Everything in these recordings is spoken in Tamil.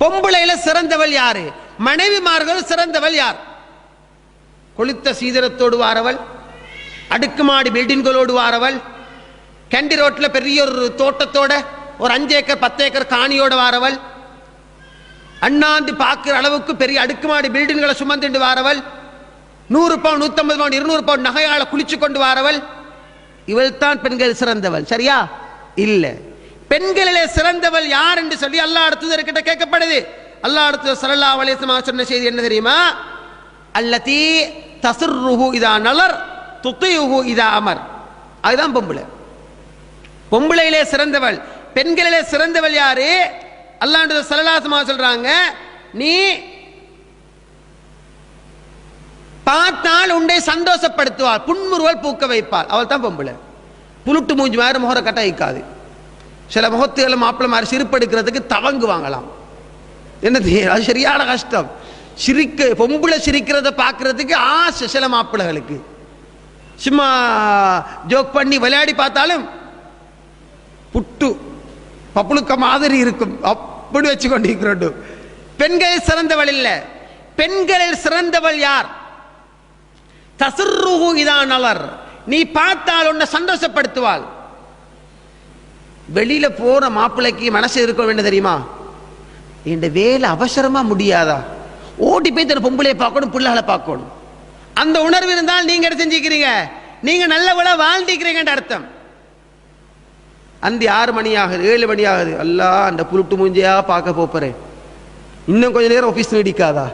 பொம்பளையில சிறந்தவள் யாரு? மனைவிமார்கள் சிறந்தவள் யார்? கொளுத்த சீதரத்தோடு வாரவள் அடுக்குமாடி பில்டிங்களோடு வாரவள் கேண்டி ரோட்டில் பெரிய ஒரு தோட்டத்தோட ஒரு அஞ்சு ஏக்கர் பத்து ஏக்கர் காணியோட வாரவள் அண்ணாந்து பார்க்குற அளவுக்கு பெரிய அடுக்குமாடி பில்டிங்களை சுமந்துண்டு வாரவள் நூறு பவுன் நூற்றம்பது பவுன் இருநூறு பவுன் நகையால குளிச்சு கொண்டு வாரவள். இவள் தான் பெண்கள் சிறந்தவள். சரியா? இல்லை. பெண்களிலே சிறந்தவள் யார் என்று சொல்லி அல்லாஹ் அடுத்ததற்கிட்ட கேட்கப்படுது. அல்லாஹ் அடுத்தது சல்லா அலிஸ்மா சொன்ன செய்தி என்ன தெரியுமா? அல்லதி தசுர்ருஹு இதா நலர் துத்தையுஹு இதா அமர். அதுதான் பொம்பளை. பொம்பளையிலே சிறந்தவள் பெண்களிலே சிறந்தவள் யாரு? அல்லாண்டு சலலாசமா சொல்றாங்க நீ பார்த்தால் உண்டை சந்தோஷப்படுத்துவாள் புன்முறுவல் பூக்க வைப்பாள். அவள் தான் பொம்பளை. புலுட்டு மூஞ்சி மாதிரி முகர கட்ட வைக்காது சில முகத்துகளை மாப்பிள்ளை மாதிரி சிரிப்படுக்கிறதுக்கு தவங்கு வாங்கலாம் என்னது அது சரியான கஷ்டம். சிரிக்க பொம்பளை சிரிக்கிறத பார்க்கறதுக்கு ஆசை சில மாப்பிள்ளைகளுக்கு. சும்மா ஜோக் பண்ணி விளையாடி பார்த்தாலும் புட்டு பப்புளுக்க மாதிரி இருக்கும். அப்படி வச்சு கொண்டிருக்கிறோம் பெண்களில் சிறந்தவள் இல்லை. பெண்களில் சிறந்தவள் யார்? தசுர்ருகு இதான் நலர் நீ பார்த்தால் உன்னை சந்தோஷப்படுத்துவாள். வெளியில போற மாப்பிள்ளைக்கு மனசு இருக்க வேண்டும் தெரியுமா? என் வேலை அவசரமா முடியாதா? ஓட்டி போய் தன் பொம்பளையை பார்க்கணும் பிள்ளைகளை பார்க்கணும். அந்த உணர்வு இருந்தால் நீங்க என்ன செஞ்சுக்கிறீங்க? நீங்க நல்லவள வாழ்ந்திருக்கிறீங்க அர்த்தம். அந்த ஆறு மணி ஆகுது ஏழு மணி ஆகுது அல்லா அந்த புருட்டு மூஞ்சியா பார்க்க போறேன் இன்னும் கொஞ்ச நேரம் ஆஃபீஸ் நீடிக்காதா?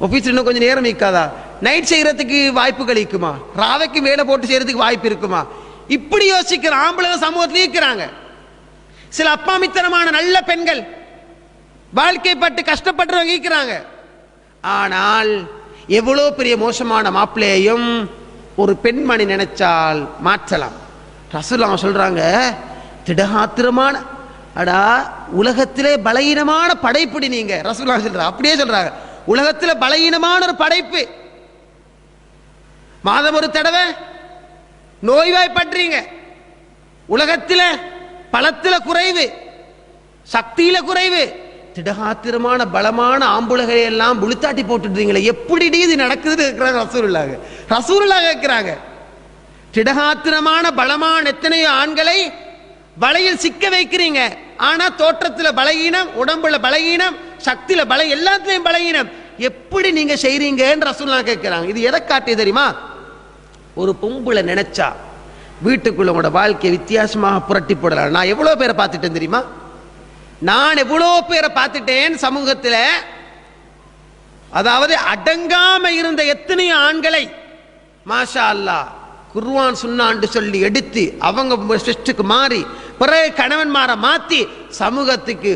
ஆஃபீஸ் இன்னும் கொஞ்சம் நேரம் நிற்காதா நைட் செய்யறதுக்கு வாய்ப்பு கழிக்குமா? ராவைக்கு வேலை போட்டு செய்யறதுக்கு வாய்ப்பு இருக்குமா? இப்படி யோசிக்கிற ஆம்பளை சமூகத்தில் இருக்கிறாங்க. சில அப்பாமித்தனமான நல்ல பெண்கள் வாழ்க்கைப்பட்டு கஷ்டப்படுறவங்க இருக்கிறாங்க. ஆனால் எவ்வளோ பெரிய மோசமான மாப்பிள்ளையையும் ஒரு பெண்மணி நினைச்சால் மாற்றலாம். ரசூல்லா சொல்றாங்க திடகாத்திரமான அடா உலகத்திலே பலகீனமான படைப்புடி நீங்க. ரசூல்லா சொல்றாங்க அப்படியே சொல்றாங்க. உலகத்துல பலகீனமான ஒரு படைப்பு. மாதம் ஒரு தடவை நோய்வாய்ப்பற்றீங்க. உலகத்தில் பலத்தில் குறைவு சக்தியில குறைவு திடகாத்திரமான பலமான ஆம்புலகை எல்லாம் புளுத்தாட்டி போட்டுடுறீங்களே எப்படி இது நடக்குதுன்னு இருக்கிறாங்க ரசூருல்லாக ரசூருல்லாக இருக்கிறாங்க திடகாத்திரமான பலமான எத்தனையோ ஆண்களை வலையில் சிக்க வைக்கிறீங்க. ஆனா தோற்றத்துல பலகீனம் உடம்புல பலகீனம் சக்தியில பல எல்லாத்துலயும் பலகீனம். எப்படி நீங்க செய்றீங்கன்னு ரசூல்லா கேட்கிறாங்க. இது எதை காட்டி தெரியுமா? ஒரு பொம்பளை நினைச்சா வீட்டுக்குள்ள உங்களோட வாழ்க்கையை வித்தியாசமாக புரட்டி போடலாம். நான் எவ்வளோ பேரை பார்த்துட்டேன் தெரியுமா? நான் எவ்வளோ பேரை பார்த்துட்டேன் சமூகத்தில்? அதாவது அடங்காம இருந்த எத்தனையோ ஆண்களை? மாஷா அல்லாஹ் குர்வான் சுண்ணாண்டு சொல்லி எடுத்து அவங்க சிஸ்டுக்கு மாறி பிறகு கணவன்மாரை மாற்றி சமூகத்துக்கு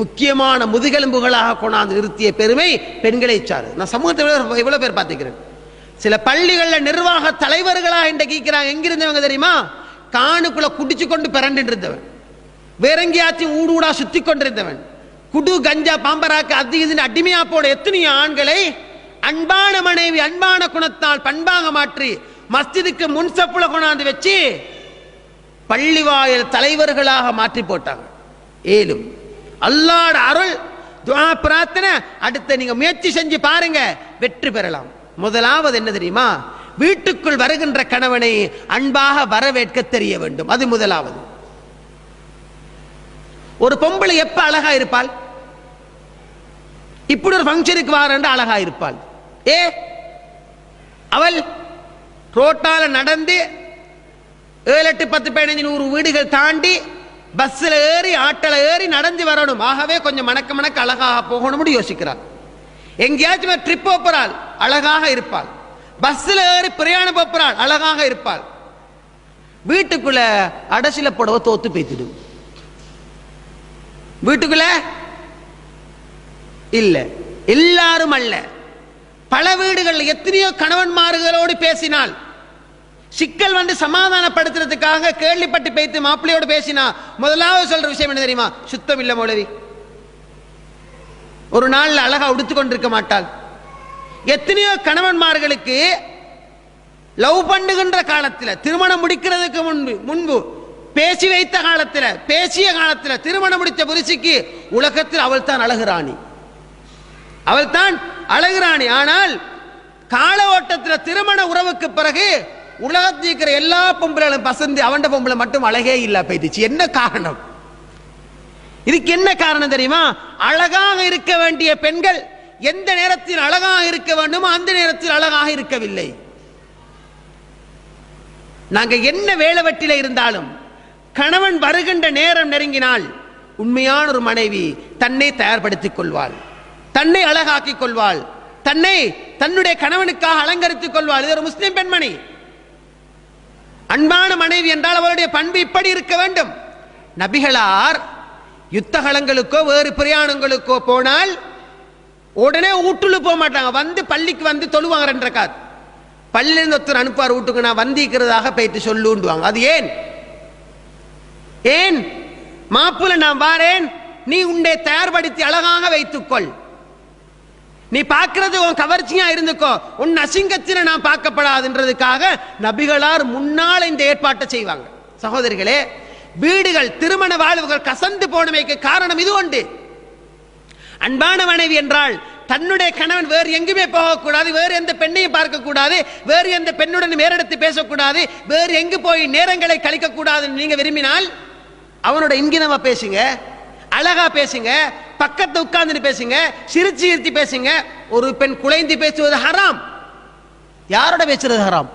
முக்கியமான முதுகெலும்புகளாக கொண்டாந்து நிறுத்திய பெருமை பெண்களை சாரு நான் சமூகத்தை எவ்வளோ பேர் பார்த்துக்கிறேன்? சில பள்ளிகள்ல நிர்வாக தலைவர்களாக இன்றைக்கு இருக்கிறாங்க. எங்கிருந்தவங்க தெரியுமா? காணுக்குள்ள குடிச்சு கொண்டு பிறண்டு இருந்தவன் வேற எங்கேயாச்சும் ஊடு ஊடா சுத்தி கொண்டிருந்தவன். குடு கஞ்சா பாம்பராக்கு அது இதுன்னு அடிமையா போன எத்தனையோ ஆண்களை அன்பான மனைவி அன்பான குணத்தால் பண்பாக மாற்றி மஸ்ஜிதுக்கு முன்சப்புல கொண்டாந்து வச்சு பள்ளிவாயல் தலைவர்களாக மாற்றி போட்டாங்க. ஏலும் அல்லாட அருள் துவா பிரார்த்தனை. அடுத்த நீங்க முயற்சி செஞ்சு பாருங்க வெற்றி பெறலாம். முதலாவது என்ன தெரியுமா? வீட்டுக்குள் வருகின்ற கணவனை அன்பாக வரவேற்க தெரிய வேண்டும். அது முதலாவது. ஒரு பொம்பளை எப்ப அழகா இருப்பாள்? இப்படி ஒரு ஃபங்க்ஷனுக்கு வாரண்டு அழகா இருப்பாள். ஏ? அவள் ரோட்டால நடந்து ஏழு எட்டு பத்து பதினஞ்சு நூறு வீடுகள் தாண்டி பஸ்ஸில் ஏறி ஆட்டோல ஏறி நடந்து வரணும். ஆகவே கொஞ்சம் மணக்க மணக்க அழகாக போகணும்னு யோசிக்கிறாள். எங்கேயாச்சும் ட்ரிப் போகிறாள் அழகாக இருப்பாள். பஸ்ஸில் ஏறி பிரயாணம் போகிறாள் அழகாக இருப்பாள். வீட்டுக்குள்ள அடசில புடவை தோத்து பேத்திடும். வீட்டுக்குள்ள? இல்ல. எல்லாரும் அல்ல. பல வீடுகளில் எத்தனையோ கணவன்மார்களோடு பேசினால் சிக்கல் வந்து சமாதானப்படுத்துறதுக்காக கேள்விப்பட்டு பேத்து மாப்பிள்ளையோடு பேசினா. முதலாவது சொல்ற விஷயம் என்ன தெரியுமா? சுத்தம் இல்லை மௌலவி. ஒரு நாள்ல அழகா உடுத்து கொண்டிருக்க மாட்டாள். எத்தனையோ கணவன்மார்களுக்கு லவ் பண்ணுகின்ற காலத்தில் திருமணம் முடிக்கிறதுக்கு முன்பு முன்பு பேசி வைத்த காலத்தில் பேசிய காலத்தில் திருமணம் முடித்த புரிசிக்கு உலகத்தில் அவள் தான் அழகுராணி அவள் தான் அழகுராணி ஆனால் கால ஓட்டத்தில் திருமண உறவுக்கு பிறகு உலகத்தில் இருக்கிற எல்லா பொம்பளைகளும் பசந்து அவண்ட பொம்பளை மட்டும் அழகே இல்லை போயிடுச்சு. என்ன காரணம்? இதுக்கு என்ன காரணம் தெரியுமா? அழகாக இருக்க வேண்டிய பெண்கள் எந்த நேரத்தில் அழகாக இருக்க வேண்டுமோ அந்த நேரத்தில் அழகாக இருக்கவில்லை. நாங்க என்ன வேலைவெட்டில இருந்தாலும் கணவன் வருகின்ற நேரம் நெருங்கினால் உண்மையான ஒரு மனைவி தன்னை தயார்படுத்திக் கொள்வாள். தன்னை அழகாக்கிக் கொள்வாள். தன்னை தன்னுடைய கணவனுக்காக அலங்கரித்துக் கொள்வாள். இது ஒரு முஸ்லிம் பெண்மணி. அன்பான மனைவி என்றால் அவளுடைய பண்பு இப்படி இருக்க வேண்டும். நபிகளார் யுத்தகலங்களுக்கோ வேறு பிரயாணங்களுக்கோ போனால் உடனே வீட்டுல போக மாட்டாங்க. வந்து பள்ளிக்கு வந்து தொழுவாங்க ரெண்டு பள்ளியிலிருந்து ஒருத்தர் அனுப்புவார் வீட்டுக்கு நான் வந்திக்கிறதாக போயிட்டு சொல்லுண்டுவாங்க அது ஏன்? ஏன்? மாப்புல நான் வாரேன். நீ உன்னை தயார்படுத்தி அழகாக வைத்துக்கொள். நீ பார்க்கறது உன் கவர்ச்சியா இருந்துக்கோ. உன் அசிங்கத்தில் நான் பார்க்கப்படாதுன்றதுக்காக நபிகளார் முன்னால் இந்த ஏற்பாட்டை செய்வாங்க. சகோதரிகளே வீடுகள் திருமண வாழ்வுகள் கசந்து போனமைக்கு காரணம் இது உண்டு. அன்பான மனைவி என்றால் தன்னுடைய கணவன் வேறு எங்குமே போகக்கூடாது வேறு எந்த பெண்ணையும் பார்க்கக்கூடாது வேறு எந்த பெண்ணுடன் மேறெடுத்து பேசக்கூடாது வேறு எங்கு போய் நேரங்களை கழிக்க நீங்கள் நீங்க விரும்பினால் அவனோட இங்கிதமா பேசுங்க அழகா பேசுங்க பக்கத்து உட்கார்ந்து பேசுங்க சிரிச்சு சிரித்து பேசுங்க ஒரு பெண் குலைந்து பேசுவது ஹராம். யாரோட பேசுறது ஹராம்?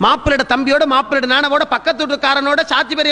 மாப்பிள்ளோட தம்பியோட மாப்பிள்ளோட நானவோட பக்கத்து வீட்டுக்காரனோட சாத்தி பெரிய